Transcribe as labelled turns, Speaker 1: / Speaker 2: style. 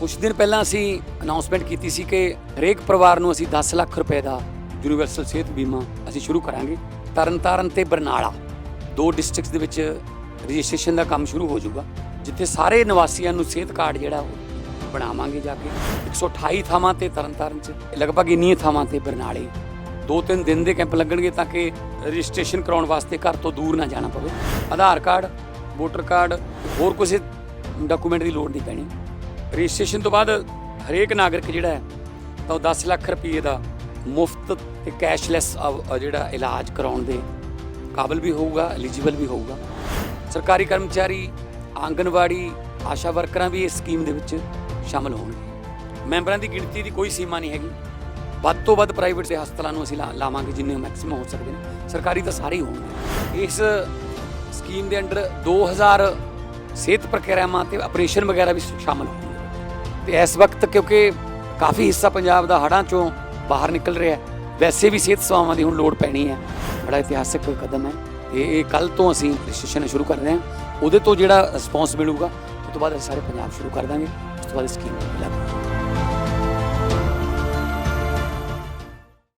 Speaker 1: ਕੁਝ ਦਿਨ ਪਹਿਲਾਂ ਅਸੀਂ ਅਨਾਉਂਸਮੈਂਟ ਕੀਤੀ ਸੀ ਕਿ ਹਰੇਕ ਪਰਿਵਾਰ ਨੂੰ ਅਸੀਂ 10 ਲੱਖ ਰੁਪਏ ਦਾ ਯੂਨੀਵਰਸਲ ਸਿਹਤ ਬੀਮਾ ਅਸੀਂ ਸ਼ੁਰੂ ਕਰਾਂਗੇ। ਤਰਨਤਾਰਨ ਤੇ ਬਰਨਾਲਾ ਦੋ ਡਿਸਟ੍ਰਿਕਟਸ ਦੇ ਵਿੱਚ ਰਜਿਸਟ੍ਰੇਸ਼ਨ ਦਾ ਕੰਮ ਸ਼ੁਰੂ ਹੋ ਜਾਊਗਾ, ਜਿੱਥੇ ਸਾਰੇ ਨਿਵਾਸੀਆਂ ਨੂੰ ਸਿਹਤ ਕਾਰਡ ਜਿਹੜਾ ਉਹ ਬਣਾਵਾਂਗੇ ਜਾ ਕੇ। 128 ਥਾਵਾਂ ਤੇ ਤਰਨਤਾਰਨ 'ਚ, ਲਗਭਗ ਇੰਨੀਆਂ ਥਾਵਾਂ ਤੇ ਬਰਨਾਲੇ। ਦੋ ਤਿੰਨ ਦਿਨ ਦੇ ਕੈਂਪ ਲੱਗਣਗੇ ਤਾਂ ਕਿ ਰਜਿਸਟ੍ਰੇਸ਼ਨ ਕਰਾਉਣ ਵਾਸਤੇ ਘਰ ਤੋਂ ਦੂਰ ਨਾ ਜਾਣਾ ਪਵੇ। ਆਧਾਰ ਕਾਰਡ, ਵੋਟਰ ਕਾਰਡ, ਹੋਰ ਕਿਸੇ ਡਾਕੂਮੈਂਟ ਦੀ ਲੋੜ ਨਹੀਂ ਪੈਣੀ। ਰਜਿਸਟ੍ਰੇਸ਼ਨ ਤੋਂ ਬਾਅਦ ਹਰੇਕ ਨਾਗਰਿਕ ਜਿਹੜਾ ਹੈ, ਤਾਂ ਉਹ 10 ਲੱਖ ਰੁਪਏ ਦਾ ਮੁਫਤ ਤੇ ਕੈਸ਼ਲੈਸ ਜਿਹੜਾ ਇਲਾਜ ਕਰਾਉਣ ਦੇ ਕਾਬਲ ਵੀ ਹੋਊਗਾ, ਐਲੀਜੀਬਲ ਵੀ ਹੋਊਗਾ। ਸਰਕਾਰੀ ਕਰਮਚਾਰੀ, ਆਂਗਨਵਾੜੀ, ਆਸ਼ਾ ਵਰਕਰਾਂ ਵੀ ਇਸ ਸਕੀਮ ਦੇ ਵਿੱਚ ਸ਼ਾਮਲ ਹੋਣਗੇ। ਮੈਂਬਰਾਂ ਦੀ ਗਿਣਤੀ ਦੀ ਕੋਈ ਸੀਮਾ ਨਹੀਂ ਹੈਗੀ। ਵੱਧ ਤੋਂ ਵੱਧ ਪ੍ਰਾਈਵੇਟ ਦੇ ਹਸਪਤਾਲਾਂ ਨੂੰ ਅਸੀਂ ਲਾ- ਲਾਵਾਂਗੇ ਜਿੰਨੇ ਮੈਕਸਿਮਮ ਹੋ ਸਕਦੇ ਨੇ। ਸਰਕਾਰੀ ਤਾਂ ਸਾਰੇ ਹੀ ਹੋਣਗੇ। ਇਸ ਸਕੀਮ ਦੇ ਅੰਡਰ 2000 ਸਿਹਤ ਪ੍ਰਕਿਰਿਆਵਾਂ ਤੇ ਆਪਰੇਸ਼ਨ ਵਗੈਰਾ ਵੀ ਸ਼ਾਮਲ ਹੋਣਗੇ। ਤੇ ਇਸ ਵਕਤ ਕਿਉਂਕਿ ਕਾਫੀ ਹਿੱਸਾ ਪੰਜਾਬ ਦਾ ਹੜ੍ਹਾਂ ਚੋਂ ਬਾਹਰ ਨਿਕਲ ਰਿਹਾ ਵੈਸੇ ਵੀ ਸਿਹਤ ਸੇਵਾਵਾਂ ਦੀ ਹੁਣ ਲੋੜ ਪੈਣੀ ਹੈ। ਬੜਾ ਇਤਿਹਾਸਕ ਕਦਮ ਹੈ। ਤੇ ਇਹ ਕੱਲ ਤੋਂ ਅਸੀਂ ਰਜਿਸਟ੍ਰੇਸ਼ਨ ਸ਼ੁਰੂ ਕਰ ਰਹੇ ਹਾਂ। ਉਹਦੇ ਤੋਂ ਜਿਹੜਾ ਰਿਸਪੌਂਸ ਮਿਲੂਗਾ ਉਸ ਤੋਂ ਬਾਅਦ ਅਸੀਂ ਸਾਰੇ ਪੰਜਾਬ ਸ਼ੁਰੂ ਕਰ ਦਾਂਗੇ। ਉਸ ਤੋਂ ਬਾਅਦ ਸਕੀਮ ਲਾਗੂ